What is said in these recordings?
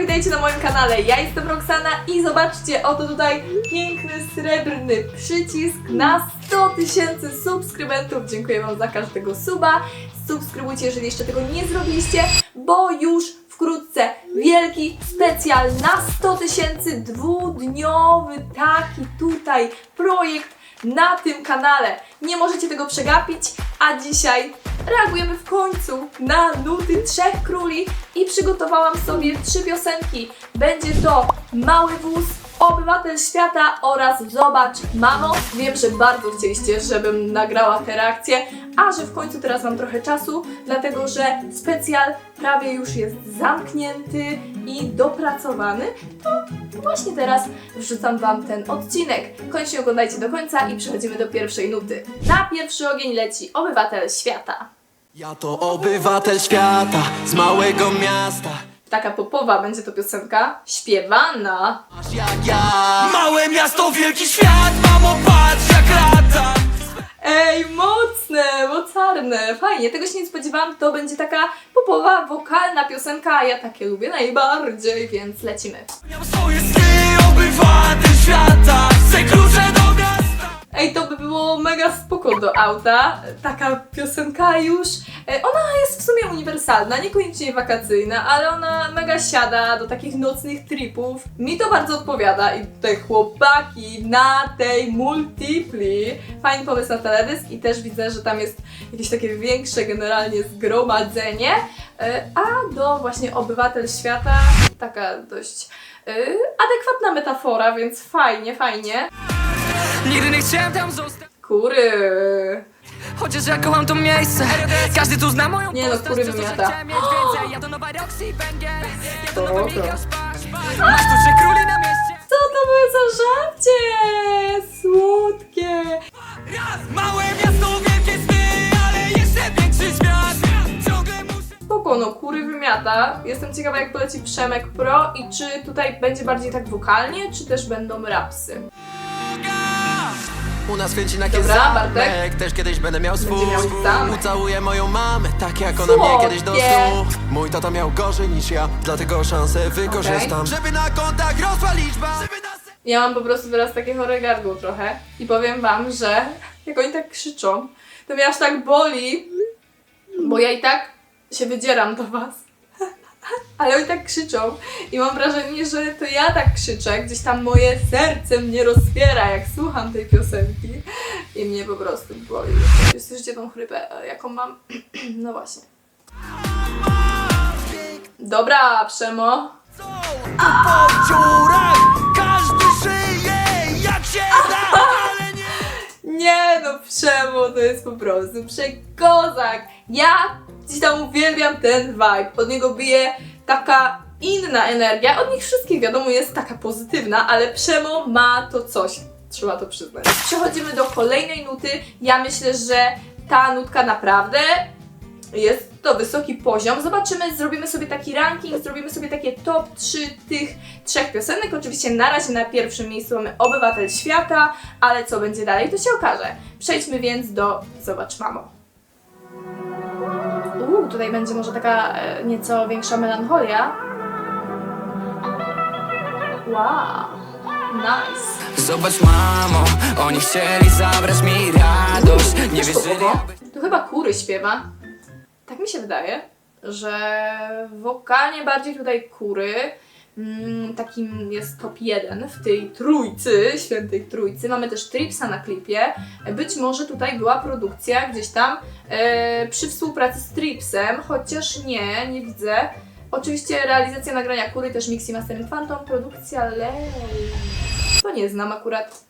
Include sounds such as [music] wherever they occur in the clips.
Witajcie na moim kanale. Ja jestem Roxana i zobaczcie, oto tutaj piękny, srebrny przycisk na 100 tysięcy subskrybentów. Dziękuję Wam za każdego suba. Subskrybujcie, jeżeli jeszcze tego nie zrobiliście, bo już wkrótce wielki specjal na 100 tysięcy, dwudniowy taki tutaj projekt na tym kanale. Nie możecie tego przegapić, a dzisiaj reagujemy w końcu na nuty Trzech Króli i przygotowałam sobie trzy piosenki. Będzie to Mały Wóz, Obywatel Świata oraz Zobacz Mamo. Wiem, że bardzo chcieliście, żebym nagrała te reakcje, a że w końcu teraz mam trochę czasu, dlatego że specjal prawie już jest zamknięty i dopracowany, to właśnie teraz wrzucam Wam ten odcinek. Koniecznie oglądajcie do końca i przechodzimy do pierwszej nuty. Na pierwszy ogień leci Obywatel Świata. Ja to obywatel świata z małego miasta. Taka popowa będzie to piosenka śpiewana. Aż jak ja. Małe miasto, wielki świat, mamo patrz jak lata. Ej, mocne, mocarne, fajnie, tego się nie spodziewałam, to będzie taka popowa, wokalna piosenka, a ja takie lubię najbardziej, więc lecimy. Miał swoje sny, obywatel świata. Chcę klucze było mega spoko do auta, taka piosenka już, e, ona jest w sumie uniwersalna, niekoniecznie wakacyjna, ale ona mega siada do takich nocnych tripów. Mi to bardzo odpowiada i te chłopaki na tej multipli. Fajny pomysł na teledysk i też widzę, że tam jest jakieś takie większe generalnie zgromadzenie, e, a do właśnie Obywatel Świata taka dość e, adekwatna metafora, więc fajnie, fajnie. Nigdy nie chciałem tam zostać Kury. Chociaż ja kocham to miejsce Każdy tu zna moją Nie no, postać kury Przez to, że wymiata. chciałem mieć więcej Ja to nowa Roxy Ja to Szpasz Masz tu trzech króli na mieście Co to były za żarcie? Słodkie. Raz, małe miasto, wielkie sny, ale jeszcze większy świat. Ciągle muszę. Spoko, no kury wymiata. Jestem ciekawa jak poleci Przemek Pro i czy tutaj będzie bardziej tak wokalnie, czy też będą rapsy. U nas święci na Dobra, zamek, Bartek. Też kiedyś będę miał swój Będzie miał zamek. Ucałuję moją mamę Tak jak ona mnie kiedyś do snu Mój tata miał gorzej niż ja Dlatego szansę wykorzystam. Żeby na kontach rosła liczba. Żeby na se- Ja mam po prostu teraz takie chore gardło trochę i powiem wam, że jak oni tak krzyczą, to mnie aż tak boli, bo ja i tak się wydzieram do was. Ale oni tak krzyczą i mam wrażenie, że to ja tak krzyczę, gdzieś tam moje serce mnie rozpiera, jak słucham tej piosenki i mnie po prostu boli. Słyszycie tą chrypę, jaką mam? [clears throat] No właśnie. Dobra, Przemo. po dziurach Każdy żyje jak się da Ale nie Nie no, Przemo to jest po prostu przekozak. Ja gdzieś tam uwielbiam ten vibe. Od niego bije taka inna energia. Od nich wszystkich wiadomo jest taka pozytywna, ale Przemo ma to coś. Trzeba to przyznać. Przechodzimy do kolejnej nuty. Ja myślę, że ta nutka naprawdę jest to wysoki poziom. Zobaczymy, zrobimy sobie taki ranking, zrobimy sobie takie top 3 tych trzech piosenek. Oczywiście na razie na pierwszym miejscu mamy Obywatel Świata, ale co będzie dalej, to się okaże. Przejdźmy więc do Zobacz Mamo. Tutaj będzie może taka e, nieco większa melancholia. Wow, nice. Zobacz mamo Oni chcieli zabrać mi radość Nie wierzyli. Tu chyba kury śpiewa. Tak mi się wydaje, że wokalnie bardziej tutaj kury. Mm, takim jest top 1 w tej trójcy, świętej trójcy. Mamy też Tripsa na klipie. Być może tutaj była produkcja gdzieś tam e, przy współpracy z Tripsem, chociaż nie, nie widzę. Oczywiście realizacja nagrania kury, też Mixi Mastering Phantom, produkcja Lej. To nie znam akurat.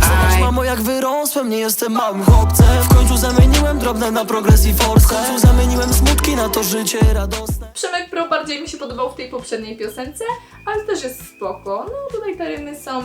Zobacz mamo jak wyrosłem, nie jestem małym chłopcem W końcu zamieniłem drobne na progres i force W końcu zamieniłem smutki na to życie radosne Przemek Pro bardziej mi się podobał w tej poprzedniej piosence, ale też jest spoko. No tutaj te rymy są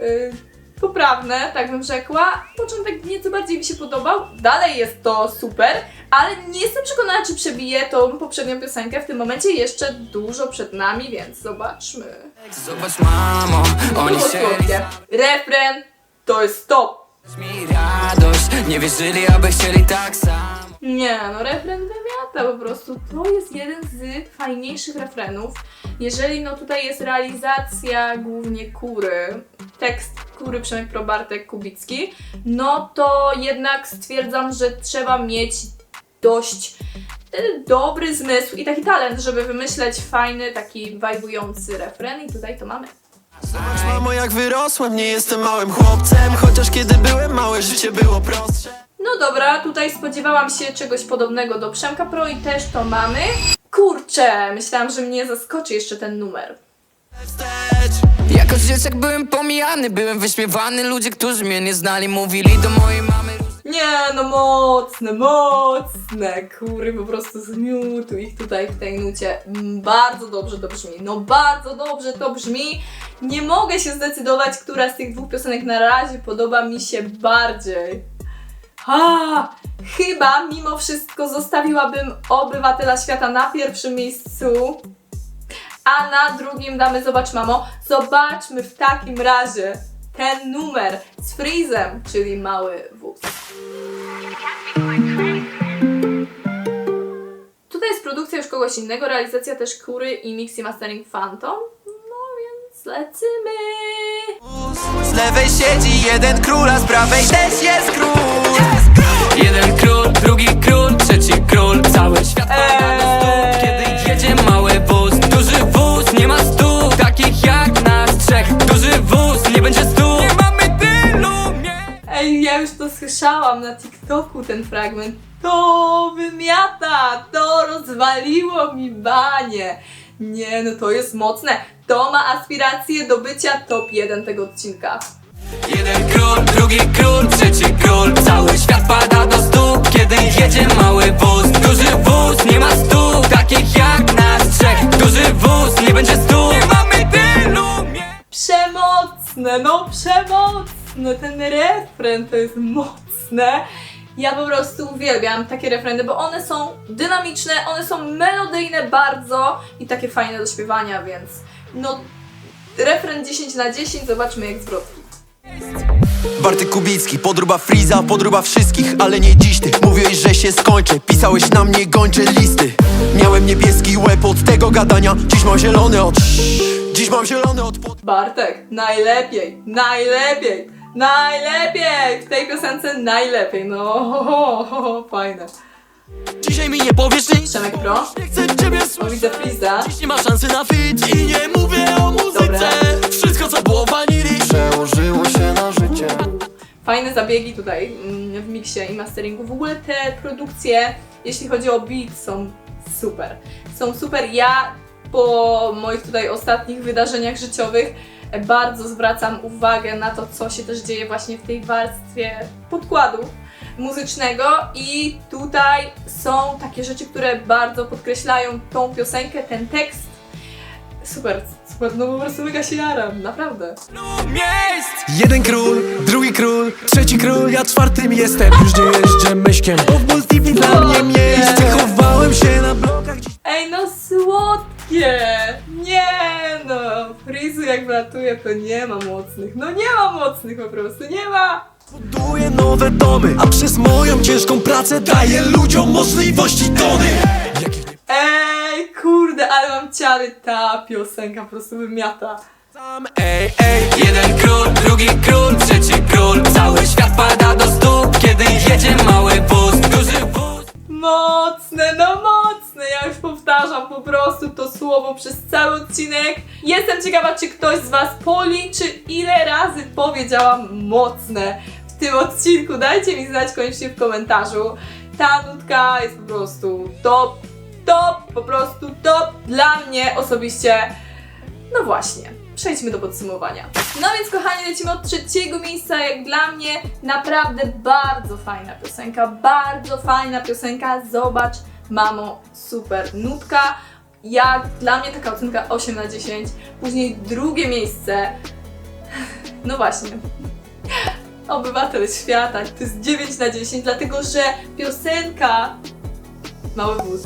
y, poprawne, tak bym rzekła. Początek nieco bardziej mi się podobał, dalej jest to super, ale nie jestem przekonana, czy przebije tą poprzednią piosenkę. W tym momencie jeszcze dużo przed nami, więc zobaczmy. Zobacz mamo Oni słodkie. Refren to jest top. mi radość Nie wierzyli, aby chcieli tak samo Nie, no refren wymiata po prostu. To jest jeden z fajniejszych refrenów. Jeżeli no tutaj jest realizacja głównie Kury, tekst Kury Przemek Probartek Kubicki, no to jednak stwierdzam, że trzeba mieć dość e, dobry zmysł i taki talent, żeby wymyśleć fajny, taki wajbujący refren i tutaj to mamy. Zobacz mamo jak wyrosłem, nie jestem małym chłopcem Chociaż kiedy byłem mały, życie było prostsze No dobra, tutaj spodziewałam się czegoś podobnego do Przemka Pro i też to mamy. Kurczę, myślałam, że mnie zaskoczy jeszcze ten numer. Jako dzieciak byłem pomijany, byłem wyśmiewany Ludzie, którzy mnie nie znali, mówili do mojej mamy Nie, no mocne, mocne, kury, po prostu zmiótł ich tutaj w tej nucie. Mm, Bardzo dobrze to brzmi, no bardzo dobrze to brzmi. Nie mogę się zdecydować, która z tych dwóch piosenek na razie podoba mi się bardziej. A, chyba mimo wszystko zostawiłabym Obywatela Świata na pierwszym miejscu, a na drugim damy Zobacz Mamo. Zobaczmy w takim razie ten numer z Freezem, czyli Mały Wóz. Tutaj jest produkcja już kogoś innego, realizacja też Kury i mix i mastering Phantom. Lecimy! Z lewej siedzi jeden król, a z prawej też jest król Jeden król, drugi król, trzeci król Cały świat pada do stóp, kiedy jedzie mały wóz Duży wóz, nie ma stóp, takich jak nas trzech Duży wóz, nie będzie stóp Nie mamy tylu miejsc Ej, ja już to słyszałam na TikToku ten fragment. To wymiata! To rozwaliło mi banie! Nie, no to jest mocne. To ma aspiracje do bycia top 1 tego odcinka. Jeden król, drugi król, trzeci król Cały świat pada do stóp, kiedy jedzie mały wóz Duży wóz, nie ma stóp, takich jak nas trzech Duży wóz, nie będzie stóp Nie mamy tylu miejsc Przemocne, no przemocne! Ten refren to jest mocne. Ja po prostu uwielbiam takie refreny, bo one są dynamiczne, one są melodyjne bardzo i takie fajne do śpiewania, więc no refren 10 na 10, zobaczmy jak zwrotki. Bartek Kubicki, podruba Friza, podruba wszystkich Ale nie dziś ty, mówiłeś, że się skończę Pisałeś na mnie gończe listy. Miałem niebieski łeb od tego gadania Dziś mam zielony od... Dziś mam zielony od... Bartek, najlepiej, najlepiej, najlepiej! W tej piosence najlepiej, no ho, ho, ho, ho, fajne. Dzisiaj mi nie powiesz nic Przemek Pro, Nie chcę ciebie o słyszeć widzę Friza. Dziś nie ma szansy na fit I nie mówię o muzyce Dobra. Wszystko co było wanili Przełożyło się na życie Fajne zabiegi tutaj mm, w miksie i masteringu. W ogóle te produkcje, jeśli chodzi o beat, są super. Są super. Ja po moich tutaj ostatnich wydarzeniach życiowych bardzo zwracam uwagę na to, co się też dzieje właśnie w tej warstwie podkładu muzycznego i tutaj są takie rzeczy, które bardzo podkreślają tą piosenkę, ten tekst. Super, super, no po prostu mega się jaram, naprawdę. Miejsc Jeden król, drugi król, trzeci król, ja czwartym jestem Już nie jeżdżę myszkiem, bo w multipi dla mnie miejsce Chowałem się na blokach Ej, no słodkie! Jak wlatuje, to nie ma mocnych. No nie ma mocnych po prostu, nie ma! Buduję nowe domy, a przez moją ciężką pracę daję ludziom możliwości tony Ej, kurde, ale mam ciary. Ta piosenka po prostu wymiata. sam, ej, ej Jeden król, drugi król, trzeci król Cały świat pada do stóp, kiedy jedzie mały wóz Duży wóz Mocne, no mocne! Ja już powtarzam po prostu to słowo przez cały odcinek. Jestem ciekawa, czy ktoś z Was policzy, ile razy powiedziałam mocne w tym odcinku. Dajcie mi znać koniecznie w komentarzu. Ta nutka jest po prostu top, top, po prostu top dla mnie osobiście. No właśnie, przejdźmy do podsumowania. No więc kochani, lecimy od trzeciego miejsca. Jak dla mnie naprawdę bardzo fajna piosenka, bardzo fajna piosenka. Zobacz, mamo, super nutka. Jak dla mnie taka ocenka 8 na 10. Później drugie miejsce. No właśnie. Obywatel świata to jest 9 na 10, dlatego że piosenka Mały wóz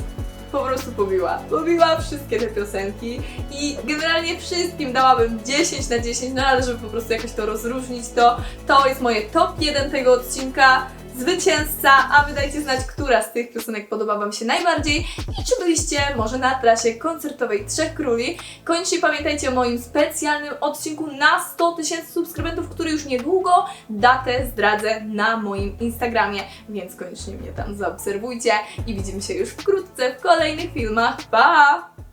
po prostu pobiła. Pobiła wszystkie te piosenki i generalnie wszystkim dałabym 10 na 10, no ale żeby po prostu jakoś to rozróżnić, to to jest moje top 1 tego odcinka. Zwycięzca, a wy dajcie znać, która z tych piosenek podoba Wam się najbardziej i czy byliście może na trasie koncertowej Trzech Króli. Koniecznie pamiętajcie o moim specjalnym odcinku na 100 tysięcy subskrybentów, który już niedługo datę zdradzę na moim Instagramie, więc koniecznie mnie tam zaobserwujcie i widzimy się już wkrótce w kolejnych filmach. Pa!